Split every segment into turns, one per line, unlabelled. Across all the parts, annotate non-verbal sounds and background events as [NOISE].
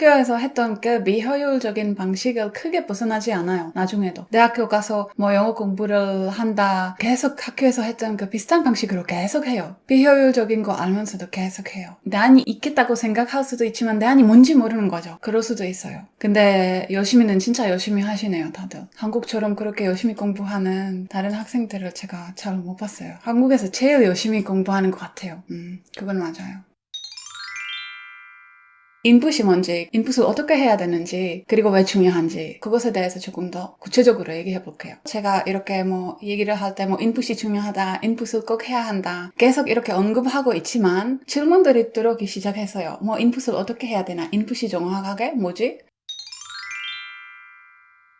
학교에서 했던 그 비효율적인 방식을 크게 벗어나지 않아요. 나중에도. 대학교 가서 뭐 영어 공부를 한다. 계속 학교에서 했던 그 비슷한 방식으로 계속 해요. 비효율적인 거 알면서도 계속 해요. 대안이 있겠다고 생각할 수도 있지만 대안이 뭔지 모르는 거죠. 그럴 수도 있어요. 근데 열심히는 진짜 열심히 하시네요, 다들. 한국처럼 그렇게 열심히 공부하는 다른 학생들을 제가 잘 못 봤어요. 한국에서 제일 열심히 공부하는 것 같아요. 음, 그건 맞아요. 인풋이 뭔지, 인풋을 어떻게 해야 되는지, 그리고 왜 중요한지, 그것에 대해서 조금 더 구체적으로 얘기해 볼게요. 제가 이렇게 뭐 얘기를 할 때 뭐 인풋이 중요하다, 인풋을 꼭 해야 한다, 계속 이렇게 언급하고 있지만 질문들이 들어오기 시작했어요. 뭐 인풋을 어떻게 해야 되나, 인풋이 정확하게 뭐지?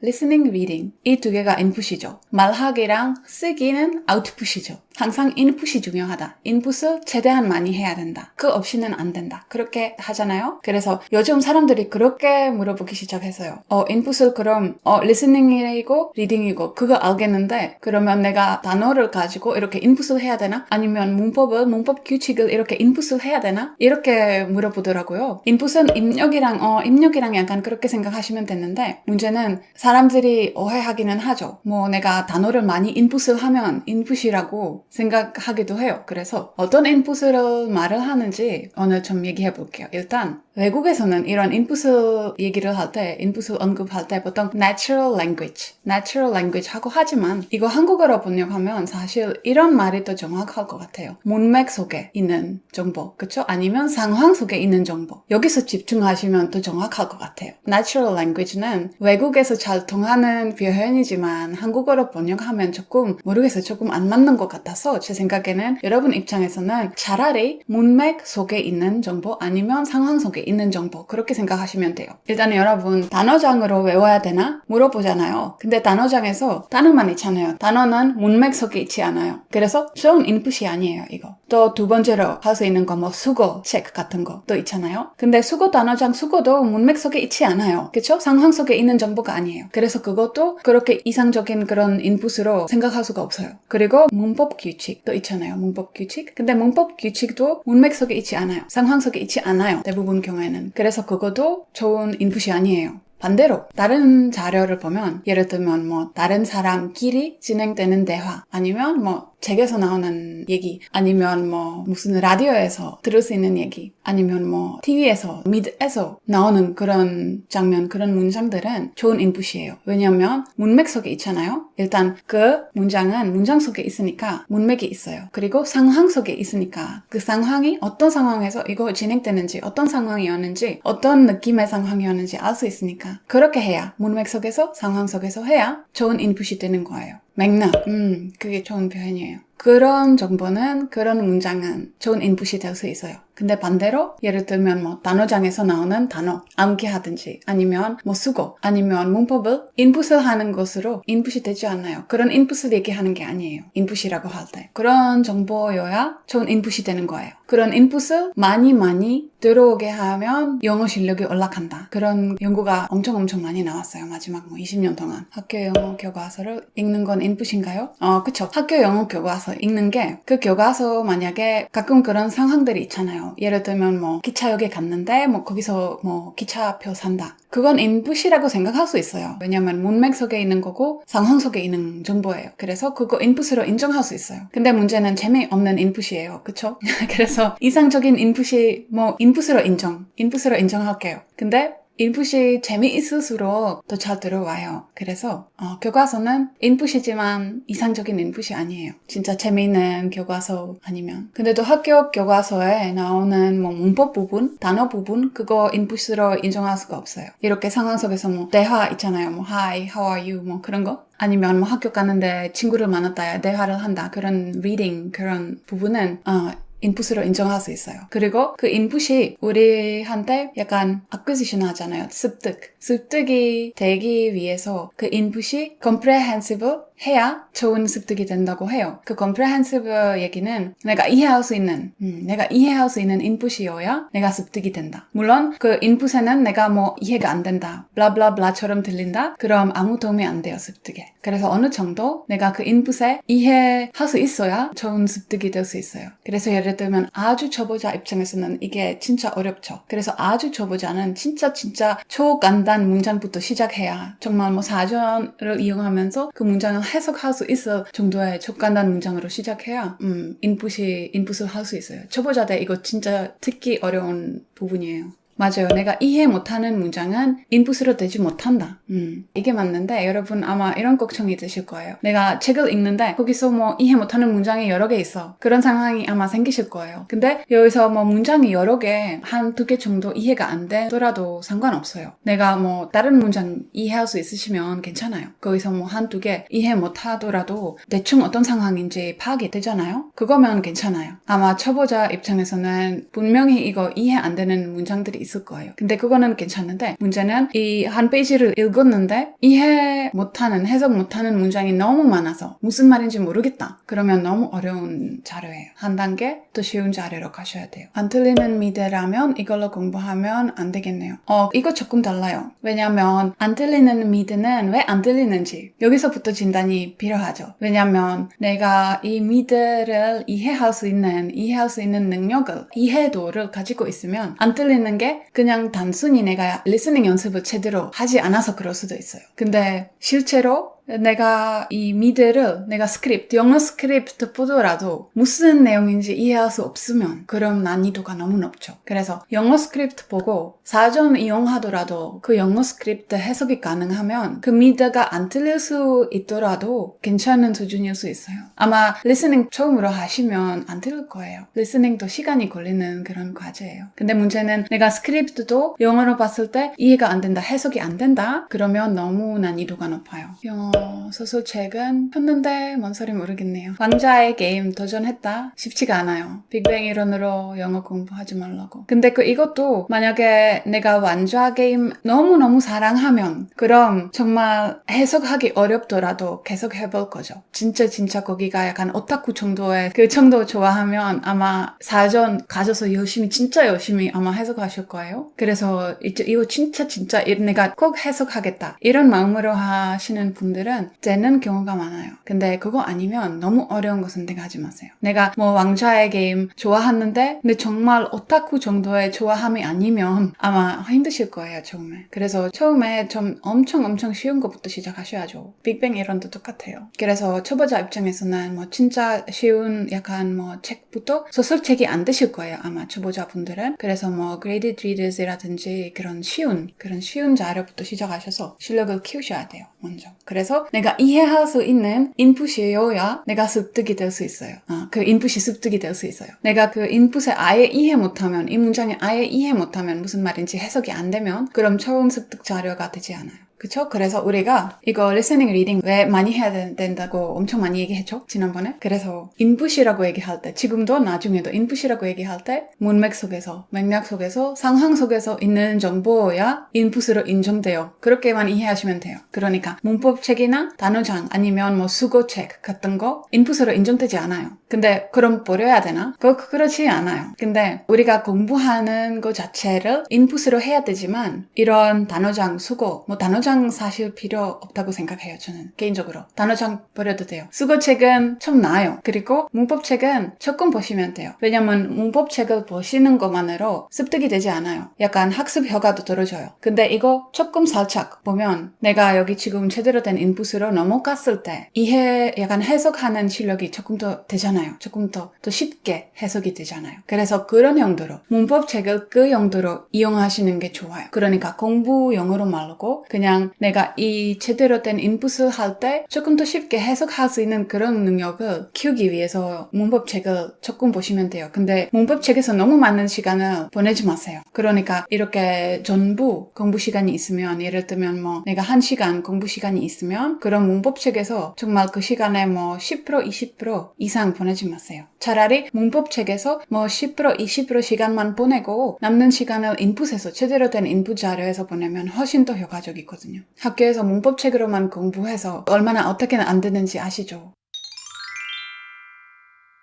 listening, reading 이 두 개가 인풋이죠. 말하기랑 쓰기는 아웃풋이죠. 항상 인풋이 중요하다. 인풋을 최대한 많이 해야 된다. 그 없이는 안 된다. 그렇게 하잖아요. 그래서 요즘 사람들이 그렇게 물어보기 시작했어요. 어, 인풋을 그럼 어, listening이고 reading이고 그거 알겠는데 그러면 내가 단어를 가지고 이렇게 인풋을 해야 되나? 아니면 문법을 문법 규칙을 이렇게 인풋을 해야 되나? 이렇게 물어보더라고요. 인풋은 입력이랑 어, 입력이랑 약간 그렇게 생각하시면 되는데 문제는 사람들이 오해하기는 하죠. 뭐 내가 단어를 많이 인풋을 하면 인풋이라고 생각하기도 해요. 그래서 어떤 인풋을 말을 하는지 오늘 좀 얘기해 볼게요. 일단 외국에서는 이런 인풋을 얘기를 할 때, 인풋을 언급할 때 보통 natural language, natural language 하고 하지만 이거 한국어로 번역하면 사실 이런 말이 더 정확할 것 같아요. 문맥 속에 있는 정보, 그쵸? 아니면 상황 속에 있는 정보. 여기서 집중하시면 더 정확할 것 같아요. natural language는 외국에서 잘 통하는 표현이지만 한국어로 번역하면 조금 모르겠어요. 조금 안 맞는 것 같아서 제 생각에는 여러분 입장에서는 차라리 문맥 속에 있는 정보 아니면 상황 속에 있는 정보 그렇게 생각하시면 돼요. 일단 여러분 단어장으로 외워야 되나 물어보잖아요. 근데 단어장에서 단어만 있잖아요. 단어는 문맥 속에 있지 않아요. 그래서 좋은 인풋이 아니에요. 이거. 또 두 번째로 할 수 있는 거 뭐 수거 책 같은 거 또 있잖아요. 근데 수거 단어장 수거도 문맥 속에 있지 않아요. 그쵸? 상황 속에 있는 정보가 아니에요. 그래서 그것도 그렇게 이상적인 그런 인풋으로 생각할 수가 없어요. 그리고 문법 규칙도 있잖아요. 문법 규칙. 근데 문법 규칙도 문맥 속에 있지 않아요. 상황 속에 있지 않아요. 대부분 경우에는. 그래서 그것도 좋은 인풋이 아니에요. 반대로 다른 자료를 보면 예를 들면 뭐 다른 사람끼리 진행되는 대화 아니면 뭐 책에서 나오는 얘기 아니면 뭐 무슨 라디오에서 들을 수 있는 얘기 아니면 뭐 TV에서 미드에서 나오는 그런 장면 그런 문장들은 좋은 인풋이에요. 왜냐하면 문맥 속에 있잖아요. 일단 그 문장은 문장 속에 있으니까 문맥이 있어요. 그리고 상황 속에 있으니까 그 상황이 어떤 상황에서 이거 진행되는지 어떤 상황이었는지 어떤 느낌의 상황이었는지 알 수 있으니까 그렇게 해야 문맥 속에서 상황 속에서 해야 좋은 인풋이 되는 거예요. 맥락, 음, 그게 좋은 표현이에요. 그런 정보는, 그런 문장은 좋은 인풋이 될 수 있어요. 근데 반대로, 예를 들면 뭐 단어장에서 나오는 단어, 암기하든지, 아니면 뭐 수고, 아니면 문법을 인풋을 하는 것으로 인풋이 되지 않아요. 그런 인풋을 얘기하는 게 아니에요. 인풋이라고 할 때. 그런 정보여야 좋은 인풋이 되는 거예요. 그런 인풋을 많이 많이 들어오게 하면 영어 실력이 올라간다. 그런 연구가 엄청 엄청 많이 나왔어요. 마지막 뭐 20년 동안. 학교 영어 교과서를 읽는 건 인풋인가요? 어, 그쵸. 학교 영어 교과서 읽는 게 그 교과서 만약에 가끔 그런 상황들이 있잖아요. 예를 들면 뭐 기차역에 갔는데 뭐 거기서 뭐 기차표 산다. 그건 인풋이라고 생각할 수 있어요. 왜냐면 문맥 속에 있는 거고 상황 속에 있는 정보예요. 그래서 그거 인풋으로 인정할 수 있어요. 근데 문제는 재미없는 인풋이에요. 그쵸? [LAUGHS] 그래서 이상적인 인풋이 뭐 인풋으로 인정, 인풋으로 인정할게요. 근데 인풋이 재미있을수록 더 잘 들어와요. 그래서 어, 교과서는 인풋이지만 이상적인 인풋이 아니에요. 진짜 재미있는 교과서 아니면. 근데 또 학교 교과서에 나오는 뭐 문법 부분, 단어 부분 그거 인풋으로 인정할 수가 없어요. 이렇게 상황 속에서 뭐 대화 있잖아요. 뭐 Hi, how are you? 뭐 그런 거. 아니면 뭐 학교 가는데 친구를 만났다, 대화를 한다. 그런 reading 그런 부분은 어, 인풋으로 인정할 수 있어요. 그리고 그 인풋이 우리한테 약간 acquisition 하잖아요. 습득. 습득이 되기 위해서 그 인풋이 comprehensive 해야 좋은 습득이 된다고 해요. 그 comprehensive 얘기는 내가 이해할 수 있는, 음, 내가 이해할 수 있는 인풋이어야 내가 습득이 된다. 물론 그 인풋에는 내가 뭐 이해가 안 된다, 블라블라블라처럼 들린다? 그럼 아무 도움이 안 돼요, 습득에. 그래서 어느 정도 내가 그 인풋에 이해할 수 있어야 좋은 습득이 될 수 있어요. 그래서 예를 들면 아주 초보자 입장에서는 이게 진짜 어렵죠. 그래서 아주 초보자는 진짜 진짜 초간단 문장부터 시작해야 정말 뭐 사전을 이용하면서 그 문장을 해석할 수 있을 정도의 초간단 문장으로 시작해야 음, 인풋이 인풋을 할 수 있어요. 초보자 때 이거 진짜 듣기 어려운 부분이에요. 맞아요. 내가 이해 못하는 문장은 인풋으로 되지 못한다. 음, 이게 맞는데 여러분 아마 이런 걱정이 드실 거예요. 내가 책을 읽는데 거기서 뭐 이해 못하는 문장이 여러 개 있어. 그런 상황이 아마 생기실 거예요. 근데 여기서 뭐 문장이 여러 개, 한 두 개 정도 이해가 안 되더라도 상관없어요. 내가 뭐 다른 문장 이해할 수 있으시면 괜찮아요. 거기서 뭐 한 두 개 이해 못하더라도 대충 어떤 상황인지 파악이 되잖아요. 그거면 괜찮아요. 아마 초보자 입장에서는 분명히 이거 이해 안 되는 문장들이 있을 거예요. 근데 그거는 괜찮은데 문제는 이 한 페이지를 읽었는데 이해 못하는 해석 못하는 문장이 너무 많아서 무슨 말인지 모르겠다. 그러면 너무 어려운 자료예요. 한 단계 더 쉬운 자료로 가셔야 돼요. 안 틀리는 미드라면 이걸로 공부하면 안 되겠네요. 어 이거 조금 달라요. 왜냐면 안 틀리는 미드는 왜 안 틀리는지 여기서부터 진단이 필요하죠. 왜냐면 내가 이 미드를 이해할 수 있는 이해할 수 있는 능력을 이해도를 가지고 있으면 안 틀리는 게 그냥 단순히 내가 리스닝 연습을 제대로 하지 않아서 그럴 수도 있어요. 근데 실제로 내가 이 미드를 내가 스크립트, 영어 스크립트 보더라도 무슨 내용인지 이해할 수 없으면 그럼 난이도가 너무 높죠. 그래서 영어 스크립트 보고 사전 이용하더라도 그 영어 스크립트 해석이 가능하면 그 미드가 안 틀릴 수 있더라도 괜찮은 수준일 수 있어요. 아마 리스닝 처음으로 하시면 안 틀릴 거예요. 리스닝도 시간이 걸리는 그런 과제예요. 근데 문제는 내가 스크립트도 영어로 봤을 때 이해가 안 된다, 해석이 안 된다? 그러면 너무 난이도가 높아요. 영어 소설 책은 폈는데 뭔 소리 모르겠네요. 왕자의 게임 도전했다? 쉽지가 않아요. 빅뱅 이론으로 영어 공부하지 말라고. 근데 그 이것도 만약에 내가 왕자 게임 너무너무 사랑하면 그럼 정말 해석하기 어렵더라도 계속 해볼 거죠. 진짜 진짜 거기가 약간 오타쿠 정도의 그 정도 좋아하면 아마 사전 가셔서 열심히 진짜 열심히 아마 해석하실 거예요. 그래서 이거 진짜 진짜 내가 꼭 해석하겠다 이런 마음으로 하시는 분들은 되는 경우가 많아요. 근데 그거 아니면 너무 어려운 거 선택하지 마세요. 내가 뭐 왕좌의 게임 좋아하는데 근데 정말 오타쿠 정도의 좋아함이 아니면 아마 힘드실 거예요 처음에. 그래서 처음에 좀 엄청 엄청 쉬운 것부터 시작하셔야죠. 빅뱅 이론도 똑같아요. 그래서 초보자 입장에서는 뭐 진짜 쉬운 약간 뭐 책 부터 소설책이 안 되실 거예요 아마 초보자 분들은. 그래서 뭐 graded readers이라든지 그런 쉬운 그런 쉬운 자료부터 시작하셔서 실력을 키우셔야 돼요 먼저. 그래서 내가 이해할 수 있는 인풋이어야 내가 습득이 될 수 있어요. 아, 그 인풋이 습득이 될 수 있어요. 내가 그 인풋에 아예 이해 못하면 이 문장에 아예 이해 못하면 무슨 말인지 해석이 안 되면 그럼 처음 습득 자료가 되지 않아요. 그쵸? 그래서 우리가 이거 리스닝 리딩 왜 많이 해야 된- 된다고 엄청 많이 얘기했죠? 지난번에? 그래서 인풋이라고 얘기할 때 지금도 나중에도 인풋이라고 얘기할 때 문맥 속에서 맥락 속에서 상황 속에서 있는 정보야 인풋으로 인정돼요. 그렇게만 이해하시면 돼요. 그러니까 문법책이나 단어장 아니면 뭐 수고책 같은 거 인풋으로 인정되지 않아요. 근데 그럼 버려야 되나? 그 그렇지 않아요. 근데 우리가 공부하는 것 자체를 인풋으로 해야 되지만 이런 단어장 수고 뭐 단어장 사실 필요 없다고 생각해요. 저는 개인적으로 단어장 버려도 돼요. 수고책은 좀 나아요. 그리고 문법책은 조금 보시면 돼요. 왜냐면 문법책을 보시는 것만으로 습득이 되지 않아요. 약간 학습 효과도 떨어져요. 근데 이거 조금 살짝 보면 내가 여기 지금 제대로 된 인풋으로 넘어갔을 때 이해 약간 해석하는 실력이 조금 더 되잖아요. 조금 더, 더 쉽게 해석이 되잖아요. 그래서 그런 용도로 문법책을 그 용도로 이용하시는 게 좋아요. 그러니까 공부 용어로 말고 그냥 내가 이 제대로 된 인풋을 할 때 조금 더 쉽게 해석할 수 있는 그런 능력을 키우기 위해서 문법책을 조금 보시면 돼요. 근데 문법책에서 너무 많은 시간을 보내지 마세요. 그러니까 이렇게 전부 공부 시간이 있으면 예를 들면 뭐 내가 한 시간 공부 시간이 있으면 그런 문법책에서 정말 그 시간에 뭐 10% 20% 이상 보내지 마세요. 차라리 문법책에서 뭐 10% 20% 시간만 보내고 남는 시간을 인풋에서 제대로 된 인풋 자료에서 보내면 훨씬 더 효과적이거든요. 학교에서 문법책으로만 공부해서 얼마나 어떻게는 안 되는지 아시죠?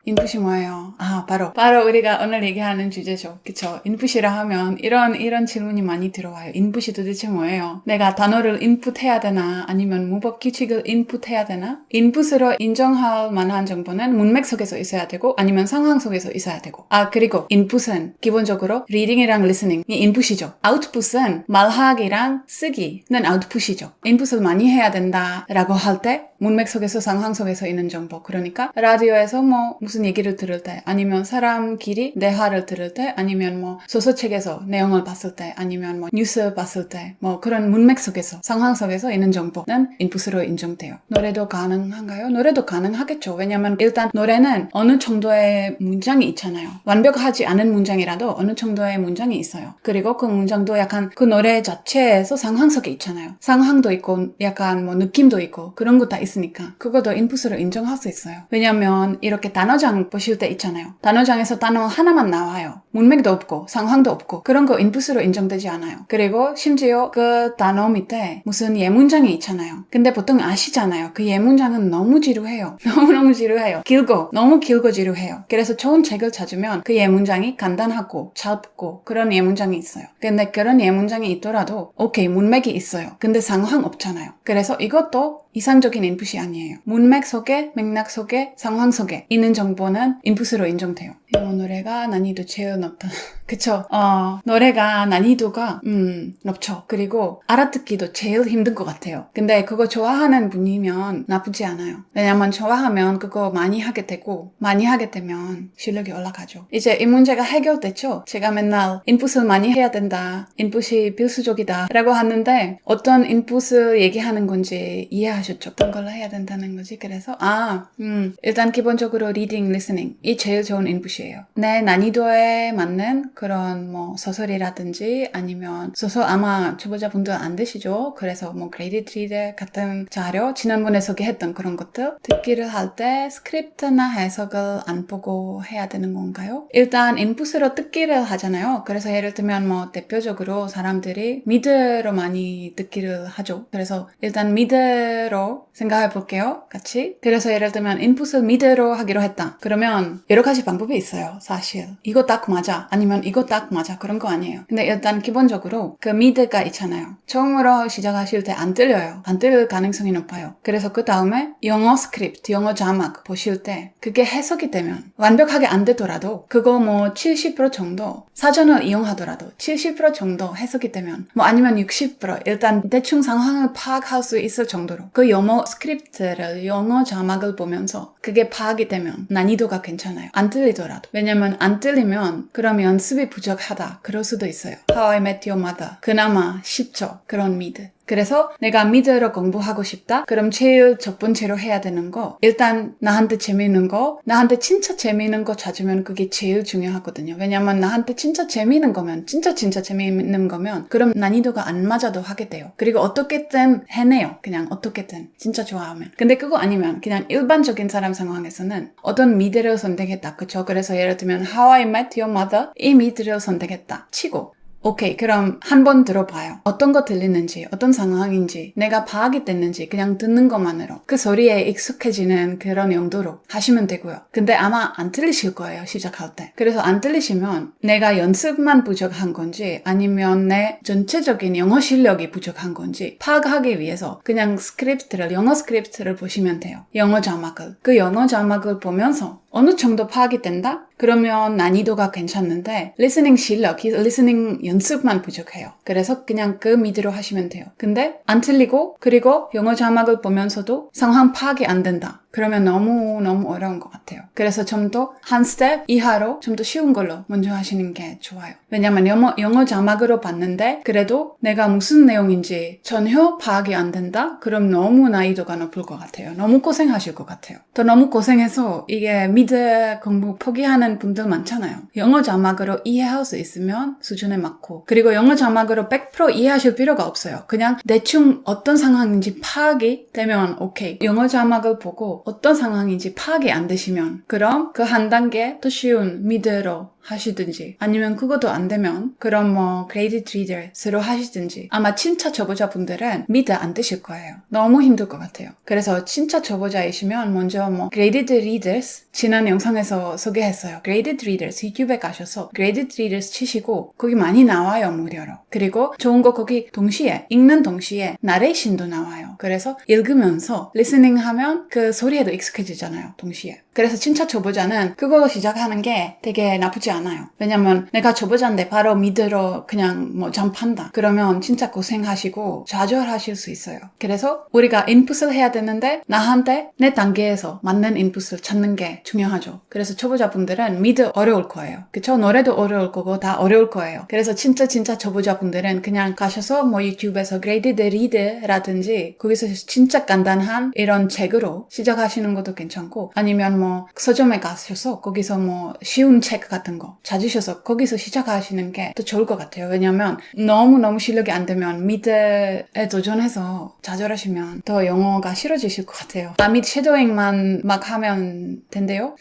인풋이 뭐예요? 아, 바로, 바로 우리가 오늘 얘기하는 주제죠. 그쵸? 인풋이라 하면 이런, 이런 질문이 많이 들어와요. 인풋이 도대체 뭐예요? 내가 단어를 인풋해야 되나? 아니면 문법 규칙을 인풋해야 되나? 인풋으로 인정할 만한 정보는 문맥 속에서 있어야 되고, 아니면 상황 속에서 있어야 되고. 아, 그리고 인풋은 기본적으로 리딩이랑 리스닝이 인풋이죠. 아웃풋은 말하기랑 쓰기는 아웃풋이죠. 인풋을 많이 해야 된다라고 할 때 문맥 속에서 상황 속에서 있는 정보. 그러니까 라디오에서 뭐 무슨 얘기를 들을 때 아니면 사람끼리 대화를 들을 때 아니면 뭐 소설책에서 내용을 봤을 때 아니면 뭐 뉴스 봤을 때 뭐 그런 문맥 속에서 상황 속에서 있는 정보는 인풋으로 인정돼요. 노래도 가능한가요? 노래도 가능하겠죠. 왜냐면 일단 노래는 어느 정도의 문장이 있잖아요. 완벽하지 않은 문장이라도 어느 정도의 문장이 있어요. 그리고 그 문장도 약간 그 노래 자체에서 상황 속에 있잖아요. 상황도 있고 약간 뭐 느낌도 있고 그런 거 다 있으니까 그것도 인풋으로 인정할 수 있어요. 왜냐면 이렇게 단어 장 보실 때 있잖아요. 단어장에서 단어 하나만 나와요. 문맥도 없고 상황도 없고 그런 거 인풋으로 인정되지 않아요. 그리고 심지어 그 단어 밑에 무슨 예문장이 있잖아요. 근데 보통 아시잖아요. 그 예문장은 너무 지루해요. [LAUGHS] 너무너무 지루해요. 길고 너무 길고 지루해요. 그래서 좋은 책을 찾으면 그 예문장이 간단하고 짧고 그런 예문장이 있어요. 근데 그런 예문장이 있더라도 오케이 문맥이 있어요. 근데 상황 없잖아요. 그래서 이것도 이상적인 인풋이 아니에요. 문맥 속에, 맥락 속에, 상황 속에 있는 정보 는 인풋으로 인정돼요. 영어 노래가 난이도 제일 높다. [LAUGHS] 그쵸? 어, 노래가 난이도가, 음, 높죠. 그리고 알아듣기도 제일 힘든 것 같아요. 근데 그거 좋아하는 분이면 나쁘지 않아요. 왜냐면 좋아하면 그거 많이 하게 되고, 많이 하게 되면 실력이 올라가죠. 이제 이 문제가 해결됐죠? 제가 맨날 인풋을 많이 해야 된다. 인풋이 필수적이다. 라고 하는데, 어떤 인풋을 얘기하는 건지 이해하셨죠? 어떤 걸로 해야 된다는 거지. 그래서, 아, 음, 일단 기본적으로 리딩, 리스닝. 이 제일 좋은 인풋이 에요. 내 난이도에 맞는 그런 뭐 소설이라든지 아니면 소설 아마 초보자분들 안 되시죠? 그래서 뭐 그레이디 트리더 같은 자료 지난번에 소개했던 그런 것들 듣기를 할 때 스크립트나 해석을 안 보고 해야 되는 건가요? 일단 인풋으로 듣기를 하잖아요. 그래서 예를 들면 뭐 대표적으로 사람들이 미드로 많이 듣기를 하죠. 그래서 일단 미드로 생각해 볼게요. 같이. 그래서 예를 들면 인풋을 미드로 하기로 했다. 그러면 여러 가지 방법이 있어요. 사실. 이거 딱 맞아. 아니면 이거 딱 맞아. 그런 거 아니에요. 근데 일단 기본적으로 그 미드가 있잖아요. 처음으로 시작하실 때 안 들려요. 안 들릴 가능성이 높아요. 그래서 그 다음에 영어 스크립트, 영어 자막 보실 때 그게 해석이 되면 완벽하게 안 되더라도 그거 뭐 70% 정도 사전을 이용하더라도 70% 정도 해석이 되면 뭐 아니면 60% 일단 대충 상황을 파악할 수 있을 정도로 그 영어 스크립트를 영어 자막을 보면서 그게 파악이 되면 난이도가 괜찮아요. 안 들리더라도. 왜냐면 안 들리면 그럼 연습이 부족하다. 그럴 수도 있어요. How I Met Your Mother. 그나마 쉽죠. 그런 미드. 그래서 내가 미드로 공부하고 싶다? 그럼 제일 첫 번째로 해야 되는 거 일단 나한테 재미있는 거 나한테 진짜 재미있는 거 찾으면 그게 제일 중요하거든요. 왜냐면 나한테 진짜 재미있는 거면 진짜 진짜 재미있는 거면 그럼 난이도가 안 맞아도 하게 돼요. 그리고 어떻게든 해내요. 그냥 어떻게든 진짜 좋아하면. 근데 그거 아니면 그냥 일반적인 사람 상황에서는 어떤 미드를 선택했다. 그쵸? 그래서 예를 들면 How I Met Your Mother 이 미드를 선택했다. 치고 오케이, 그럼 한번 들어봐요. 어떤 거 들리는지, 어떤 상황인지, 내가 파악이 됐는지 그냥 듣는 것만으로 그 소리에 익숙해지는 그런 용도로 하시면 되고요. 근데 아마 안 들리실 거예요, 시작할 때. 그래서 안 들리시면 내가 연습만 부족한 건지 아니면 내 전체적인 영어 실력이 부족한 건지 파악하기 위해서 그냥 스크립트를, 영어 스크립트를 보시면 돼요. 영어 자막을. 그 영어 자막을 보면서 어느 정도 파악이 된다? 그러면 난이도가 괜찮는데 리스닝 실력, 리스닝 연습만 부족해요. 그래서 그냥 그 미드로 하시면 돼요. 근데 안 틀리고 그리고 영어 자막을 보면서도 상황 파악이 안 된다. 그러면 너무 너무 어려운 것 같아요. 그래서 좀 더 한 스텝 이하로 좀 더 쉬운 걸로 먼저 하시는 게 좋아요. 왜냐면 영어, 영어 자막으로 봤는데 그래도 내가 무슨 내용인지 전혀 파악이 안 된다? 그럼 너무 난이도가 높을 것 같아요. 너무 고생하실 것 같아요. 또 너무 고생해서 이게 미드 공부 포기하는 분들 많잖아요. 영어 자막으로 이해할 수 있으면 수준에 맞고 그리고 영어 자막으로 100% 이해하실 필요가 없어요. 그냥 대충 어떤 상황인지 파악이 되면 오케이. 영어 자막을 보고 어떤 상황인지 파악이 안 되시면 그럼 그 한 단계 더 쉬운 미드로 하시든지 아니면 그것도 안 되면 그럼 뭐 graded readers로 하시든지 아마 진짜 초보자분들은 미드 안 뜨실 거예요. 너무 힘들 것 같아요. 그래서 진짜 초보자이시면 먼저 뭐 graded readers 지난 영상에서 소개했어요. graded readers 유튜브에 가셔서 graded readers 치시고 거기 많이 나와요 무료로. 그리고 좋은 거 거기 동시에 읽는 동시에 나레이션도 나와요. 그래서 읽으면서 리스닝 하면 그 소리에도 익숙해지잖아요. 동시에. 그래서 진짜 초보자는 그걸로 시작하는 게 되게 나쁘지 않아요. 왜냐면 내가 초보자인데 바로 미드로 그냥 뭐 점프한다. 그러면 진짜 고생하시고 좌절하실 수 있어요. 그래서 우리가 인풋을 해야 되는데 나한테 내 단계에서 맞는 인풋을 찾는 게 중요하죠. 그래서 초보자분들은 미드 어려울 거예요. 그쵸? 노래도 어려울 거고 다 어려울 거예요. 그래서 진짜 진짜 초보자분들은 그냥 가셔서 뭐 유튜브에서 그레이드 리드라든지 거기서 진짜 간단한 이런 책으로 시작하시는 것도 괜찮고 아니면 뭐 서점에 가셔서 거기서 뭐 쉬운 책 같은 거 찾으셔서 거기서 시작하시는 게 더 좋을 것 같아요. 왜냐면 너무너무 실력이 안 되면 미드에 도전해서 좌절하시면 더 영어가 싫어지실 것 같아요. 나 미드 섀도잉만 막 하면 된대요?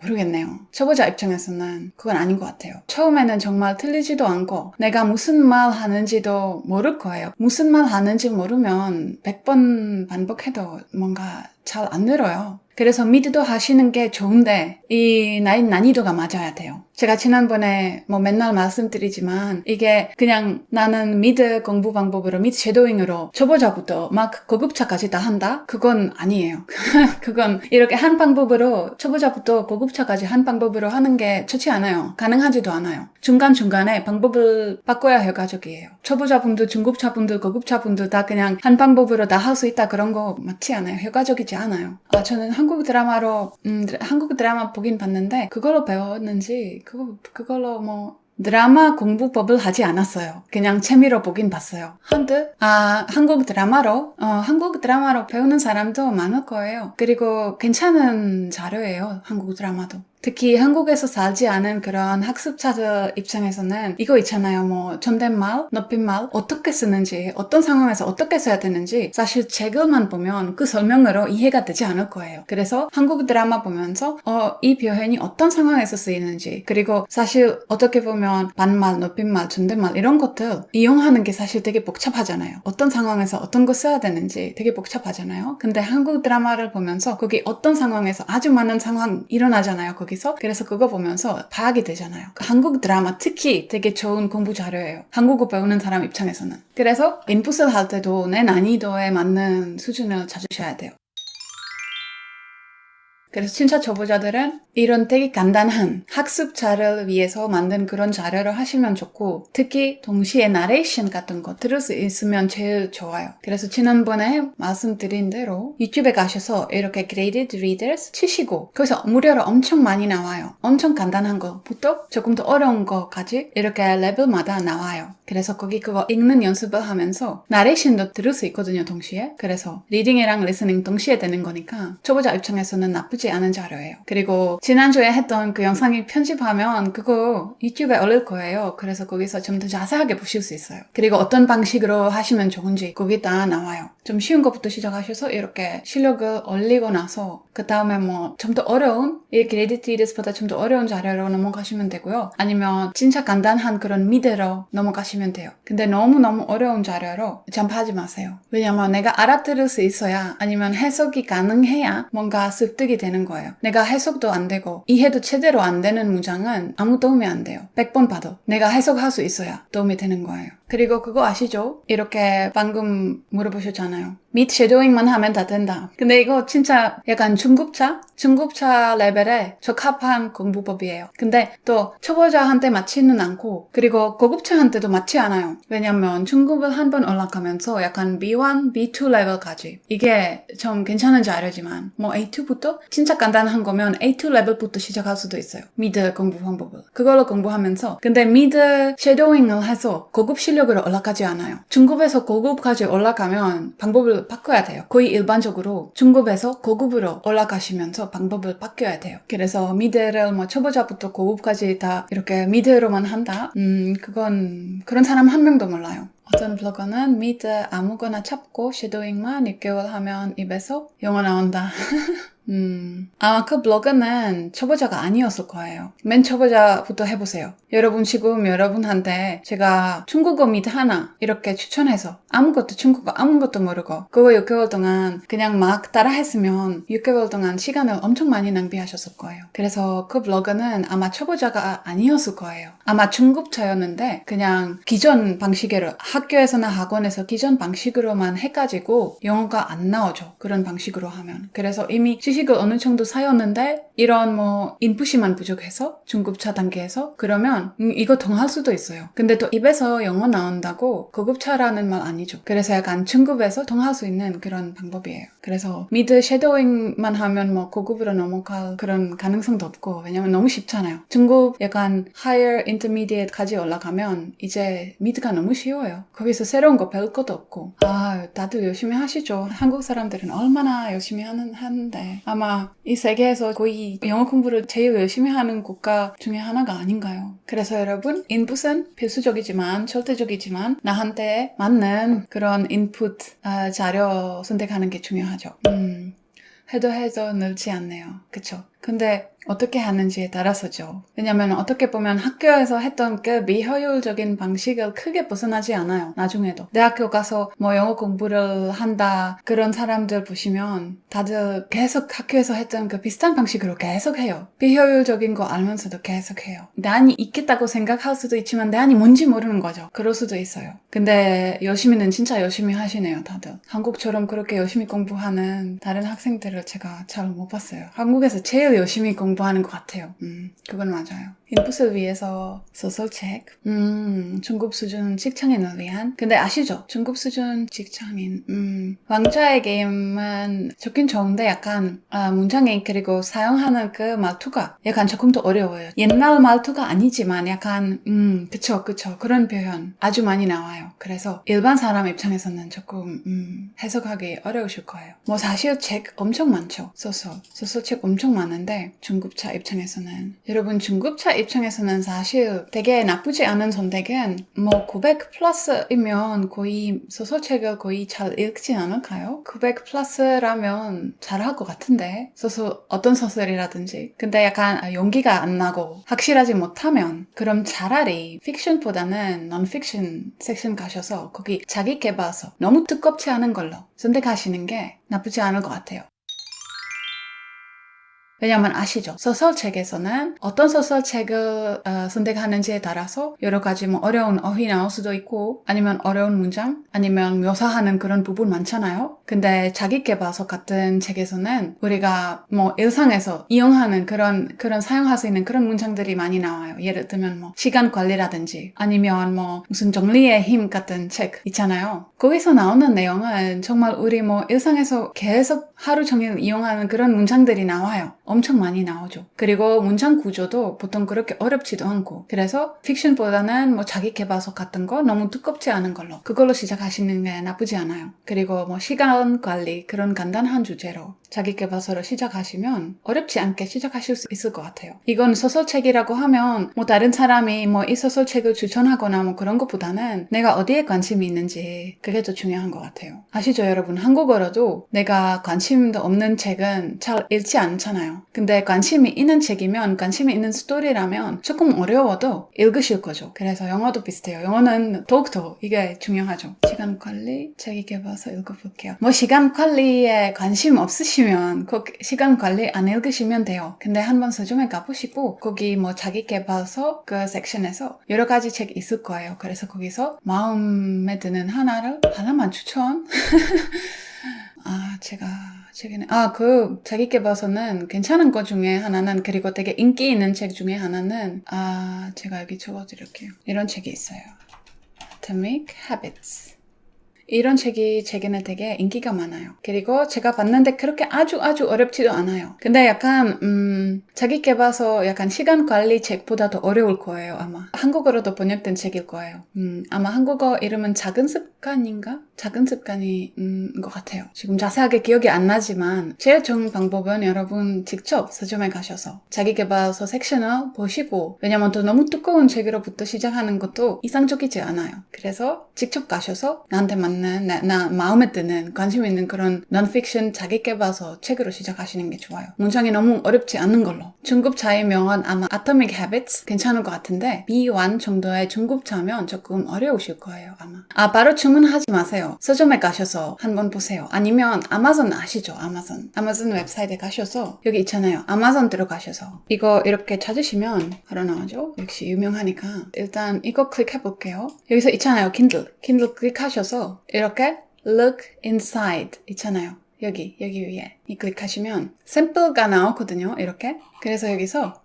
모르겠네요. 초보자 입장에서는 그건 아닌 것 같아요. 처음에는 정말 틀리지도 않고 내가 무슨 말 하는지도 모를 거예요. 무슨 말 하는지 모르면 100번 반복해도 뭔가 잘 안 늘어요. 그래서 미드도 하시는 게 좋은데 이 나이 난이도가 맞아야 돼요. 제가 지난번에 뭐 맨날 말씀드리지만 이게 그냥 나는 미드 공부 방법으로 미드 섀도잉으로 초보자부터 막 고급차까지 다 한다? 그건 아니에요. [LAUGHS] 그건 이렇게 한 방법으로 초보자부터 고급차까지 한 방법으로 하는 게 좋지 않아요. 가능하지도 않아요. 중간중간에 방법을 바꿔야 효과적이에요. 초보자분들, 중급차분들, 고급차분들 다 그냥 한 방법으로 다 할 수 있다 그런 거 맞지 않아요. 효과적이지 않아요. 아, 저는 한국 드라마로, 음, 드라- 한국 드라마 보긴 봤는데 그걸로 배웠는지 그거, 그걸로 뭐 드라마 공부법을 하지 않았어요. 그냥 재미로 보긴 봤어요. 한드? 아, 한국 드라마로? 어, 한국 드라마로 배우는 사람도 많을 거예요. 그리고 괜찮은 자료예요. 한국 드라마도. 특히 한국에서 살지 않은 그런 학습자들 입장에서는 이거 있잖아요. 뭐 존댓말, 높임말 어떻게 쓰는지, 어떤 상황에서 어떻게 써야 되는지 사실 책을만 보면 그 설명으로 이해가 되지 않을 거예요. 그래서 한국 드라마 보면서 어, 이 표현이 어떤 상황에서 쓰이는지 그리고 사실 어떻게 보면 반말, 높임말, 존댓말 이런 것들 이용하는 게 사실 되게 복잡하잖아요. 어떤 상황에서 어떤 거 써야 되는지 되게 복잡하잖아요. 근데 한국 드라마를 보면서 거기 어떤 상황에서 아주 많은 상황 일어나잖아요. 거기서 그래서 그거 보면서 파악이 되잖아요. 그 한국 드라마 특히 되게 좋은 공부 자료예요. 한국어 배우는 사람 입장에서는. 그래서 인풋을 할 때도 내 난이도에 맞는 수준을 찾으셔야 돼요. 그래서 진짜 초보자들은 이런 되게 간단한 학습자를 위해서 만든 그런 자료를 하시면 좋고 특히 동시에 나레이션 같은 거 들을 수 있으면 제일 좋아요. 그래서 지난번에 말씀드린 대로 유튜브에 가셔서 이렇게 graded readers 치시고 거기서 무료로 엄청 많이 나와요. 엄청 간단한 거부터 조금 더 어려운 거까지 이렇게 레벨마다 나와요. 그래서 거기 그거 읽는 연습을 하면서 나레이션도 들을 수 있거든요, 동시에. 그래서 리딩이랑 리스닝 동시에 되는 거니까 초보자 입장에서는 나쁘지 않은 자료예요. 그리고 지난주에 했던 그 영상이 편집하면 그거 유튜브에 올릴 거예요. 그래서 거기서 좀 더 자세하게 보실 수 있어요. 그리고 어떤 방식으로 하시면 좋은지 거기 다 나와요. 좀 쉬운 것부터 시작하셔서 이렇게 실력을 올리고 나서 그 다음에 뭐 좀 더 어려운 이 그레디트 리드스보다 좀 더 어려운 자료로 넘어가시면 되고요. 아니면 진짜 간단한 그런 미드로 넘어가시면 돼요. 근데 너무너무 어려운 자료로 점프하지 마세요. 왜냐면 내가 알아들을 수 있어야 아니면 해석이 가능해야 뭔가 습득이 되는 거예요. 내가 해석도 안 되고 이해도 제대로 안 되는 문장은 아무 도움이 안 돼요. 100번 봐도 내가 해석할 수 있어야 도움이 되는 거예요. 그리고 그거 아시죠? 이렇게 방금 물어보셨잖아요. 밑 쉐도잉만 하면 다 된다. 근데 이거 진짜 약간 중급차? 중급차 레벨에 적합한 공부법이에요. 근데 또 초보자한테 맞지는 않고 그리고 고급차한테도 맞지 않아요. 왜냐면 중급을 한 번 올라가면서 약간 B1, B2 레벨까지 이게 좀 괜찮은 자료지만 뭐 A2부터 진짜 간단한 거면 A2 레벨부터 시작할 수도 있어요. 미드 공부 방법을. 그걸로 공부하면서 근데 미드 쉐도잉을 해서 고급 실력 으로 올라가지 않아요. 중급에서 고급까지 올라가면 방법을 바꿔야 돼요. 거의 일반적으로 중급에서 고급으로 올라가시면서 방법을 바뀌어야 돼요. 그래서 미드를 뭐 초보자부터 고급까지 다 이렇게 미드로만 한다? 음, 그건 그런 사람 한 명도 몰라요. 어떤 블로거는 미드 아무거나 찾고 쉐도잉만 6개월 하면 입에서 영어 나온다. [LAUGHS] 음, 아마 그 블로그는 초보자가 아니었을 거예요. 맨 초보자부터 해보세요. 여러분 지금 여러분한테 제가 중국어 미드 하나 이렇게 추천해서 아무것도 중국어 아무것도 모르고 그거 6개월 동안 그냥 막 따라 했으면 6개월 동안 시간을 엄청 많이 낭비하셨을 거예요. 그래서 그 블로그는 아마 초보자가 아니었을 거예요. 아마 중급자였는데 그냥 기존 방식으로 학교에서나 학원에서 기존 방식으로만 해가지고 영어가 안 나오죠. 그런 방식으로 하면. 그래서 이미 지식을 어느 정도 쌓였는데 이런 뭐 인풋이만 부족해서 중급차 단계에서 그러면 음, 이거 통할 수도 있어요. 근데 또 입에서 영어 나온다고 고급차라는 말 아니죠. 그래서 약간 중급에서 통할 수 있는 그런 방법이에요. 그래서 미드 섀도잉만 하면 뭐 고급으로 넘어갈 그런 가능성도 없고 왜냐면 너무 쉽잖아요. 중급 약간 higher intermediate까지 올라가면 이제 미드가 너무 쉬워요. 거기서 새로운 거 배울 것도 없고 아 다들 열심히 하시죠. 한국 사람들은 얼마나 열심히 하는 하는데 아마 이 세계에서 거의 영어 공부를 제일 열심히 하는 국가 중에 하나가 아닌가요? 그래서 여러분 인풋은 필수적이지만 절대적이지만 나한테 맞는 그런 인풋 아, 자료 선택하는 게 중요하죠. 음, 해도 해도 늘지 않네요. 그쵸? 근데 어떻게 하는지에 따라서죠. 왜냐면 어떻게 보면 학교에서 했던 그 미효율적인 방식을 크게 벗어나지 않아요. 나중에도. 대학교 가서 뭐 영어 공부를 한다 그런 사람들 보시면 다들 계속 학교에서 했던 그 비슷한 방식으로 계속 해요. 비효율적인 거 알면서도 계속 해요. 내안이 있겠다고 생각할 수도 있지만 내안이 뭔지 모르는 거죠. 그럴 수도 있어요. 근데 열심히는 진짜 열심히 하시네요, 다들. 한국처럼 그렇게 열심히 공부하는 다른 학생들을 제가 잘 못 봤어요. 한국에서 제일 열심히 공부 하는 것 같아요. 음, 그건 맞아요. 인풋을 위해서 소설 책, 음, 중급 수준 직장인을 위한. 근데 아시죠? 중급 수준 직장인, 음, 왕좌의 게임은 좋긴 좋은데 약간 아, 문장이 그리고 사용하는 그 말투가 약간 조금 더 어려워요. 옛날 말투가 아니지만 약간 음, 그쵸, 그쵸 그런 표현 아주 많이 나와요. 그래서 일반 사람 입장에서는 조금 음, 해석하기 어려우실 거예요. 뭐 사실 책 엄청 많죠. 소설, 소설 책 엄청 많은데 중급차 입장에서는 여러분 중급차 입장에서는 사실 되게 나쁘지 않은 선택은 뭐 900 플러스이면 거의 소설책을 거의 잘 읽지 않을까요? 900 플러스라면 잘할 것 같은데 소설 어떤 소설이라든지 근데 약간 용기가 안 나고 확실하지 못하면 그럼 차라리 픽션보다는 non-fiction 섹션 가셔서 거기 자기 개발서 너무 두껍지 않은 걸로 선택하시는 게 나쁘지 않을 것 같아요. 왜냐면 아시죠? 소설책에서는 어떤 소설책을 어, 선택하는지에 따라서 여러 가지 뭐 어려운 어휘 나올 수도 있고 아니면 어려운 문장 아니면 묘사하는 그런 부분 많잖아요. 근데 자기개발서 같은 책에서는 우리가 뭐 일상에서 이용하는 그런 그런 사용할 수 있는 그런 문장들이 많이 나와요. 예를 들면 뭐 시간 관리라든지 아니면 뭐 무슨 정리의 힘 같은 책 있잖아요. 거기서 나오는 내용은 정말 우리 뭐 일상에서 계속 하루 종일 이용하는 그런 문장들이 나와요. 엄청 많이 나오죠. 그리고 문장 구조도 보통 그렇게 어렵지도 않고 그래서 픽션보다는 뭐 자기 개발서 같은 거 너무 두껍지 않은 걸로 그걸로 시작하시는 게 나쁘지 않아요. 그리고 뭐 시간 관리 그런 간단한 주제로 자기 개발서를 시작하시면 어렵지 않게 시작하실 수 있을 것 같아요. 이건 소설책이라고 하면 뭐 다른 사람이 뭐 이 소설책을 추천하거나 뭐 그런 것보다는 내가 어디에 관심이 있는지 그게 더 중요한 것 같아요. 아시죠 여러분 한국어로도 내가 관심도 없는 책은 잘 읽지 않잖아요. 근데 관심이 있는 책이면 관심이 있는 스토리라면 조금 어려워도 읽으실 거죠. 그래서 영어도 비슷해요. 영어는 더욱더 이게 중요하죠. 시간 관리 자기 개발서 읽어볼게요. 뭐 시간 관리에 관심 없으시 면그 시간 관리 안 읽으시면 돼요. 근데 한번 서점에 가보시고 거기 뭐 자기 개발서 그 섹션에서 여러 가지 책 있을 거예요. 그래서 거기서 마음에 드는 하나를 하나만 추천. [LAUGHS] 아, 제가 최근에 아, 그 자기 개발서는 괜찮은 것 중에 하나는 그리고 되게 인기 있는 책 중에 하나는 아, 제가 여기 적어 드릴게요. 이런 책이 있어요. Atomic Habits. 이런 책이 최근에 되게 인기가 많아요. 그리고 제가 봤는데 그렇게 아주 아주 어렵지도 않아요. 근데 약간 음, 자기 개발서 약간 시간 관리 책보다 더 어려울 거예요 아마. 한국어로도 번역된 책일 거예요. 음, 아마 한국어 이름은 작은 습관인가? 작은 습관이 음, 것 같아요. 지금 자세하게 기억이 안 나지만 제일 좋은 방법은 여러분 직접 서점에 가셔서 자기 개발서 섹션을 보시고 왜냐면 또 너무 두꺼운 책으로부터 시작하는 것도 이상적이지 않아요. 그래서 직접 가셔서 나한테 맞는 나, 나 마음에 드는 관심 있는 그런 non-fiction 자기 개발서 책으로 시작하시는 게 좋아요. 문장이 너무 어렵지 않은 걸로. 중급차이면 아마 Atomic Habits 괜찮을 것 같은데 B1 정도의 중급차면 조금 어려우실 거예요 아마. 아 바로 주문하지 마세요. 서점에 가셔서 한번 보세요. 아니면 아마존 아시죠? 아마존. 아마존 웹사이트에 가셔서 여기 있잖아요. 아마존 들어가셔서 이거 이렇게 찾으시면 바로 나오죠? 역시 유명하니까 일단 이거 클릭해 볼게요. 여기서 있잖아요. Kindle. Kindle 클릭하셔서 이렇게 look inside 있잖아요. 여기 여기 위에 이 클릭하시면 샘플가 나오거든요. 이렇게. 그래서 여기서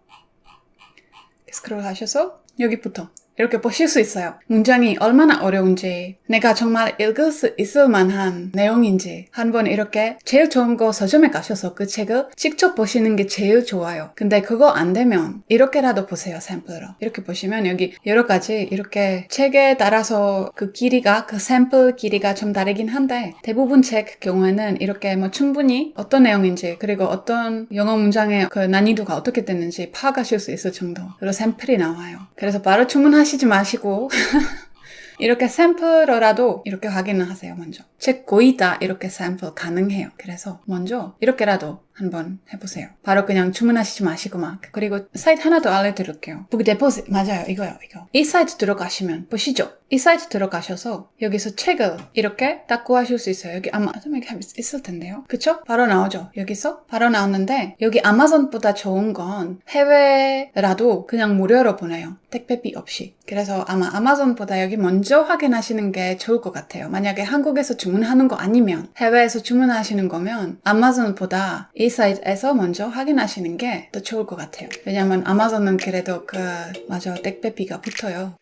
스크롤 하셔서 여기부터 이렇게 보실 수 있어요. 문장이 얼마나 어려운지, 내가 정말 읽을 수 있을 만한 내용인지 한번 이렇게 제일 좋은 거 서점에 가셔서 그 책을 직접 보시는 게 제일 좋아요. 근데 그거 안 되면 이렇게라도 보세요, 샘플로. 이렇게 보시면 여기 여러 가지 이렇게 책에 따라서 그 길이가, 그 샘플 길이가 좀 다르긴 한데 대부분 책 경우에는 이렇게 뭐 충분히 어떤 내용인지 그리고 어떤 영어 문장의 그 난이도가 어떻게 됐는지 파악하실 수 있을 정도로 샘플이 나와요. 그래서 바로 주문하 시지 마시고 [LAUGHS] 이렇게 샘플로라도 이렇게 확인을 하세요, 먼저. 책 고이다 이렇게 샘플 가능해요. 그래서 먼저 이렇게라도 한번 해보세요. 바로 그냥 주문하시지 마시고 막. 그리고 사이트 하나 더 알려드릴게요. 북 데포sit 맞아요, 이거요, 이거. 이 사이트 들어가시면 보시죠. 이 사이트 들어가셔서 여기서 책을 이렇게 딱 구하실 수 있어요. 여기 아마 아토믹 하비스 있을 텐데요. 그쵸? 바로 나오죠. 여기서 바로 나오는데 여기 아마존보다 좋은 건 해외라도 그냥 무료로 보내요. 택배비 없이. 그래서 아마 아마존보다 여기 먼저 확인하시는 게 좋을 것 같아요. 만약에 한국에서 주문하는 거 아니면 해외에서 주문하시는 거면 아마존보다 이 사이트에서 먼저 확인하시는 게 더 좋을 것 같아요. 왜냐면 아마존은 그래도 그 맞아 택배비가 붙어요.